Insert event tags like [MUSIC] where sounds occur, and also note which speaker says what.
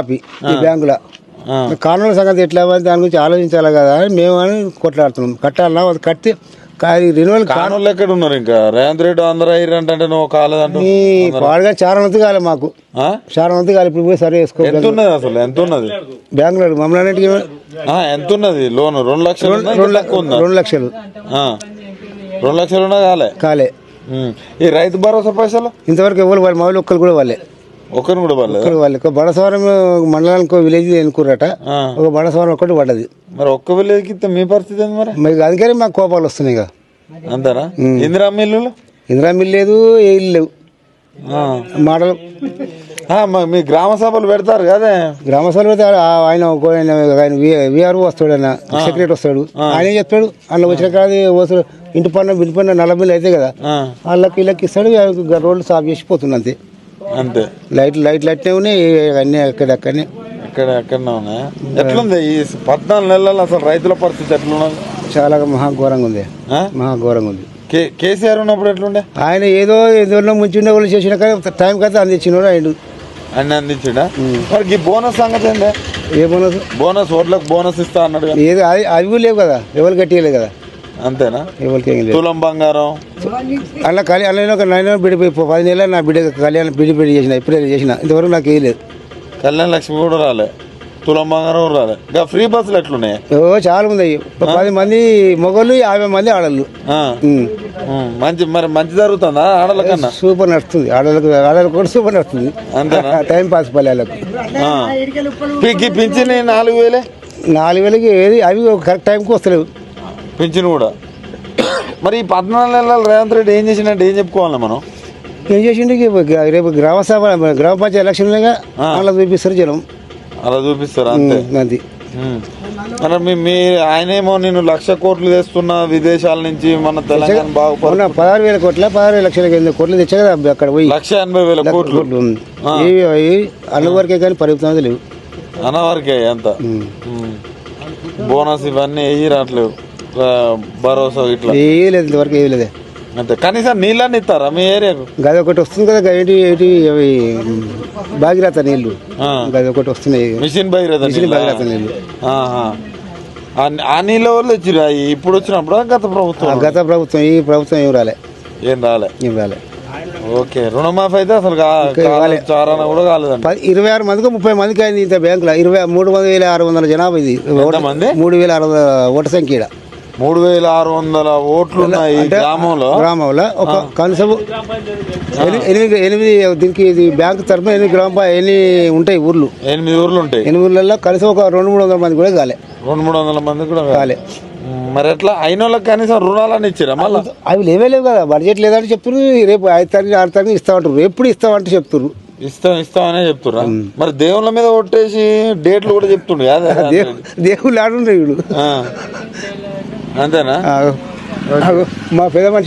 Speaker 1: రుణమాఫీ ఈ బ్యాంకులో.
Speaker 2: ఆ.
Speaker 1: కారణాల సంగతి ఎట్లా అవ్వాలి? దాని గురించి ఆలోచించాలి కదా అని మేము అని కొట్లాడుతున్నాం. కట్టాలన్నా అది కట్టి రెన్యువల్
Speaker 2: కానోళ్ళు ఎక్కడ ఉన్నారు ఇంకా? రేవంత్ రెడ్డి అందరూ అయ్యారంటే నువ్వు కాలేదంటూ
Speaker 1: పాడుగా మంది కాలే మాకు. మంది కాలే ఇప్పుడు పోయి సరి చేసుకో.
Speaker 2: ఎంత ఉన్నది అసలు? ఎంత ఉన్నది?
Speaker 1: బ్యాంకులో మమ్మల్ని
Speaker 2: ఎంత ఉన్నది? లోన్ రెండు లక్షలు
Speaker 1: రెండు లక్షలు.
Speaker 2: రెండు లక్షలు ఉన్నా కాలే.
Speaker 1: కాలే.
Speaker 2: ఈ రైతు భరోసా పైసలు?
Speaker 1: ఇంతవరకు ఎవరు వాళ్ళు మా ఒక్కరు కూడా వాళ్ళే.
Speaker 2: ఒకరిని కూడా పర్లేదు
Speaker 1: ఒక్కరు వాళ్ళే ఒక బడసవరం మండలానికి ఒక విలేజ్ ఎన్నుకురట. ఒక బడసవరం ఒక్కటి పడ్డది.
Speaker 2: మరి ఒక్క విలేజ్కి మీ పరిస్థితి ఏంది మరి?
Speaker 1: మరి అందుకని మాకు కోపాలు వస్తున్నాయి ఇక.
Speaker 2: అంతేనా? ఇందిరా మిల్లులు
Speaker 1: ఇందిరా మిల్ లేదు ఏ ఇల్లు లేవు. మాటలు
Speaker 2: మ- గ్రామ సభలు పెడతారు కదే
Speaker 1: గ్రామ సభలో ఆ- ఆయన ఆయన విఆర్ఓ వస్తాడు ఆయన సెక్రటరీ వస్తాడు. ఆయన చెప్తాడు అందులో వచ్చిన కాదు వస్తాడు ఇంటి పన్ను ఇంటి పన్ను నల్ల బిల్లు అయితే కదా. వాళ్ళకి వీళ్ళకి ఇస్తాడు రోడ్లు సాఫ్ చేసి పోతుంది అంతే.
Speaker 2: అంతే.
Speaker 1: లైట్లు లైట్లు అట్నే ఉన్నాయి అన్నీ అక్కడ అక్కడనే.
Speaker 2: ఇక్కడ ఎక్కడ ఉన్నాయా. ఎట్లుంది ఈ పద్నాలుగు నెలల్లో అసలు రైతుల పరిస్థితి ఎట్లున్నది?
Speaker 1: చాలా మహా ఘోరంగా ఉంది.
Speaker 2: ఆ?
Speaker 1: మహా ఘోరంగా ఉంది.
Speaker 2: కే కేసీఆర్ ఉన్నప్పుడు ఎట్లుండే?
Speaker 1: ఆయన ఏదో ఏదో ముంచిండే వాళ్ళు చేసిన కానీ టైంకి అయితే అందించినోడు ఆయన
Speaker 2: అన్ని అందించిండా? మరి బోనస్ సంగతి ఏందే?
Speaker 1: ఏ బోనస్?
Speaker 2: బోనస్ ఓట్లకు బోనస్ ఇస్తా అన్నాడు కదా.
Speaker 1: ఏది అది అవి కూడా లేవు కదా ఎవరు కట్టియలేదు కదా.
Speaker 2: అంతేనా?
Speaker 1: ఎవరికి ఏం లేదు.
Speaker 2: తులం బంగారం.
Speaker 1: అలా కళ్యాణ అలా ఒక నైన్ బిడ్డ పది నెలలు నా బిడ్డ కళ్యాణం బిడ్డ బిడ్డ చేసిన ఇప్పుడే చేసిన ఇంతవరకు నాకు ఏం లేదు.
Speaker 2: కళ్యాణ లక్ష్మి కూడా రాలే. తులం బంగారం కూడా రాలే. ఇంకా ఫ్రీ బస్సులు ఎట్లున్నాయి?
Speaker 1: ఓ చాలా ఒక పది మంది మొగోళ్ళు యాభై మంది ఆడళ్ళు.
Speaker 2: ఆ.
Speaker 1: ఉమ్.
Speaker 2: ఉమ్, మంచి మరి మంచి జరుగుతుందా ఆడల కన్నా?
Speaker 1: సూపర్ నడుస్తుంది. ఆడలకు ఆడలకు కూడా సూపర్ నడుస్తుంది.
Speaker 2: అంతేనా? [LAUGHS]
Speaker 1: టైం పాస్ పల్లెలకు
Speaker 2: ఆ. పింఛన్ నాలుగు వేలే?
Speaker 1: నాలుగు వేలకి ఏది? అవి కరెక్ట్ టైంకి వస్తలేవు.
Speaker 2: పింఛన్ కూడా. మరి ఈ పద్నాలుగు నెలలు రేవంత్ రెడ్డి ఏం చేసినట్టు ఏం చెప్పుకోవాలి మనం?
Speaker 1: ఏం చేసిండు రేపు గ్రామ సభ గ్రామ పంచాయతీ ఎలక్షన్లుగా అలా చూపిస్తారు జనం.
Speaker 2: అలా చూపిస్తారు అంతే?
Speaker 1: అది.
Speaker 2: మీ మీ ఆయనేమో నేను లక్ష కోట్లు తెస్తున్నా విదేశాల నుంచి మన తెలంగాణ బాగుపడు
Speaker 1: అవునా పదహారు వేల కోట్ల పదహారు వేల ఎనిమిది కోట్లు తెచ్చా కదా అక్కడ పోయి.
Speaker 2: లక్ష ఎనభై వేల కోట్లు.
Speaker 1: కోట్లు ఉంది. ఇవి అవి అన్న వరకే కానీ పరిమితం లేవు. ఉమ్.
Speaker 2: ఉమ్. బోనస్ ఇవన్నీ ఏవి రావట్లేవు. భరోసా ఇట్లా?
Speaker 1: ఏ లేదు ఇంతవరకు ఏ లేదు.
Speaker 2: అంతే. కనీసం నీళ్ళని ఇస్తారా మీ ఏరియాకు?
Speaker 1: గది ఒకటి వస్తుంది కదా ఏంటి ఏంటి అవి భాగీరథ నీళ్ళు.
Speaker 2: ఆ.
Speaker 1: గది ఒకటి వస్తున్నాయి.
Speaker 2: మిషన్ భగీరథ
Speaker 1: మిషన్
Speaker 2: నీళ్ళా?
Speaker 1: భగీరథ నీళ్ళు.
Speaker 2: ఆహా. ఆ- ఆ నీళ్ళ వాళ్ళు వచ్చిరా? ఇప్పుడు వచ్చినప్పుడు గత
Speaker 1: ఆ
Speaker 2: ప్రభుత్వం
Speaker 1: గత ప్రభుత్వం ఈ ప్రభుత్వం ఏం రాలే.
Speaker 2: ఏం రాలే?
Speaker 1: ఏం రాలే.
Speaker 2: ఓకే రుణమాఫీ అయితే అసలు కా- చారాన కూడా కాలేదండి.
Speaker 1: పది ఇరవై ఆరు మందికి ముప్పై మందికి అయింది ఇంత బ్యాంకులో. ఇరవై మూడు వందల వేల ఆరు వందల జనాభా ఇది.
Speaker 2: ఎంతమంది?
Speaker 1: మూడు వేల ఆరు వందల ఓటు సంఖ్య ఈడ.
Speaker 2: మూడు వేల ఆరు వందల ఓట్లు ఉన్నాయి గ్రామంలో.
Speaker 1: గ్రామంలో ఒక కనీసం ఎని- ఎనిమిది ఎనిమిది దీనికి ఇది బ్యాంకు తరఫున ఎనిమిది గ్రామ ఎన్ని ఉంటాయి ఊర్లు?
Speaker 2: ఎనిమిది ఊర్లు ఉంటాయి.
Speaker 1: ఎనిమిది ఊర్లలో కనీసం ఒక రెండు మూడు వందల మంది కూడా కాలే.
Speaker 2: రెండు మూడు వందల మంది కూడా.
Speaker 1: కాలే.
Speaker 2: మరి ఎట్లా? అయిన వాళ్ళకి కనీసం రుణాలని ఇచ్చిరా మళ్ళా?
Speaker 1: అవి లేవే లేవు కదా. బడ్జెట్ లేదంటే చెప్తున్నారు రేపు ఐదు తారీఖు ఆరు తారీఖు ఇస్తామంటారు ఎప్పుడు ఇస్తామంటే చెప్తున్నారు
Speaker 2: ఇస్తాం ఇస్తామనే చెప్తురా మరి దేవుళ్ళ మీద కొట్టేసి డేట్లు కూడా చెప్తుండు కాదా? [LAUGHS]
Speaker 1: దేవుళ్ళు ఆడుండ్రు వీడు.
Speaker 2: అంతేనా?
Speaker 1: మా పెద్ద మనిషి